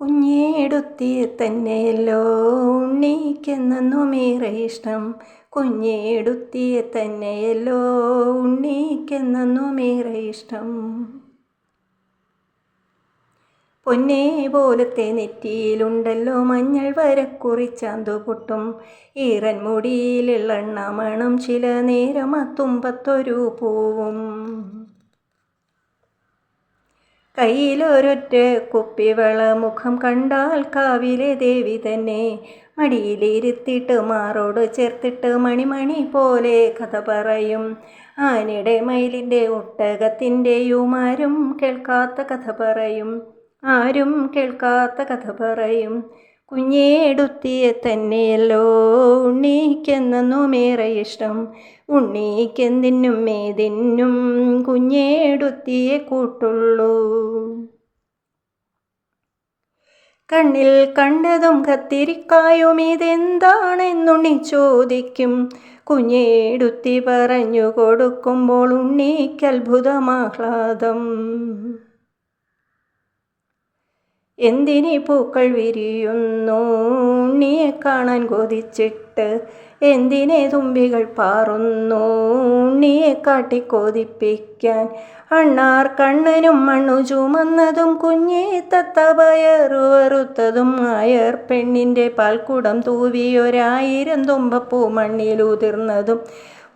കുഞ്ഞേടുത്തിയെ തന്നെയല്ലോ ഉണ്ണിക്കെന്നൊന്നുമേറെ ഇഷ്ടം കുഞ്ഞേടുത്തി തന്നെയല്ലോ ഉണ്ണിക്കെന്നൊന്നുമേറെ ഇഷ്ടം പൊന്നേ പോലത്തെ നെറ്റിയിലുണ്ടല്ലോ മഞ്ഞൾ വരക്കുറിച്ചാന്തു പൊട്ടും. ഈറൻ മുടിയിലുള്ള മണം ചില നേരം അത്തുമ്പത്തൊരു പൂവും. കയ്യിലൊരൊറ്റ കുപ്പിവള മുഖം കണ്ടാൽ കാവിലെ ദേവി തന്നെ. മടിയിലിരുത്തിട്ട് മാറോട് ചേർത്തിട്ട് മണിമണി പോലെ കഥ പറയും. ആനയുടെ മയിലിന്റെ ഒട്ടകത്തിന്റെയുമാരും കേൾക്കാത്ത കഥ പറയും. ആരും കേൾക്കാത്ത കഥ പറയും. കുഞ്ഞേടുത്തിയെ തന്നെയല്ലോ. ഉണ്ണിക്കെന്നൊന്നുമേറെ ഇഷ്ടം. ഉണ്ണിക്കെന്തിനും മേതിനും കുഞ്ഞേടുത്തിയെ കൂട്ടുള്ളൂ. കണ്ണിൽ കണ്ടതും കത്തിരിക്കായും ഇതെന്താണെന്നുണ്ണി ചോദിക്കും. കുഞ്ഞേടുത്തി പറഞ്ഞു കൊടുക്കുമ്പോൾ ഉണ്ണിക്കത്ഭുതമാഹ്ലാദം എന്തിനീ പൂക്കൾ വിരിയുന്നു? ഉണ്ണിയെ കാണാൻ കൊതിച്ചിട്ട് എന്തിനെ തുമ്പികൾ പാറുന്നു? ഉണ്ണിയെ കാട്ടി കൊതിപ്പിക്കാൻ അണ്ണാർ കണ്ണനും മണ്ണു ചുമന്നതും കുഞ്ഞേ തത്ത വറുത്തതും ആയർ പെണ്ണിന്റെ പാൽക്കുടം തൂവിയൊരായിരം തുമ്പപ്പൂ മണ്ണിലുതിർന്നതും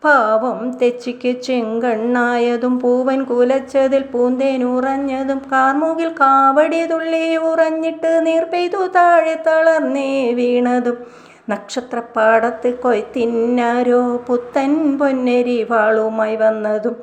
പാവം തെച്ചിക്ക് ചെങ്കണ്ണായതും പൂവൻ കുലച്ചതിൽ പൂന്തേനുറഞ്ഞതും കാർമുകിൽ കാവടി തുള്ളി ഉറഞ്ഞിട്ട് നീർ പെയ്തു താഴെ തളർന്നേ വീണതും. നക്ഷത്രപ്പാടത്ത് കൊയ്ത്തിന്നാരോ പുത്തൻ പൊന്നരി വാളുമായി വന്നതും.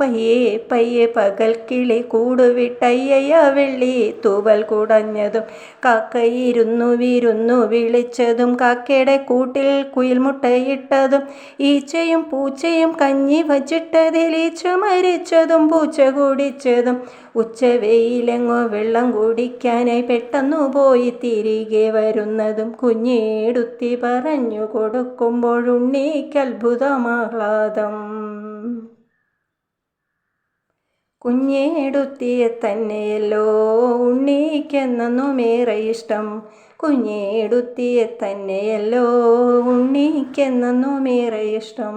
പയ്യെ പയ്യെ പകൽ കിളി കൂടുവിട്ടയ്യ വെള്ളി. തൂവൽ കുടഞ്ഞതും കാക്കയിരുന്നു വിരുന്നു വിളിച്ചതും കാക്കയുടെ കൂട്ടിൽ കുയിൽ മുട്ടയിട്ടതും ഈച്ചയും പൂച്ചയും കഞ്ഞി വച്ചിട്ടതിൽ ഈച്ച മരിച്ചതും പൂച്ച കുടിച്ചതും. ഉച്ചവെയിലെങ്ങോ വെള്ളം കുടിക്കാനായി പെട്ടെന്നു പോയി തിരികെ വരുന്നതും കുഞ്ഞേടുത്തി പറഞ്ഞു കൊടുക്കുമ്പോഴുണ്ണീക്കത്ഭുതമാഹ്ലാദം. കുഞ്ഞേടുത്തിയെ തന്നെയല്ലോ ഉണ്ണിക്കെന്നേറെ ഇഷ്ടം കുഞ്ഞേടുത്തിയെ തന്നെയല്ലോ ഉണ്ണിക്കെന്നേറെ ഇഷ്ടം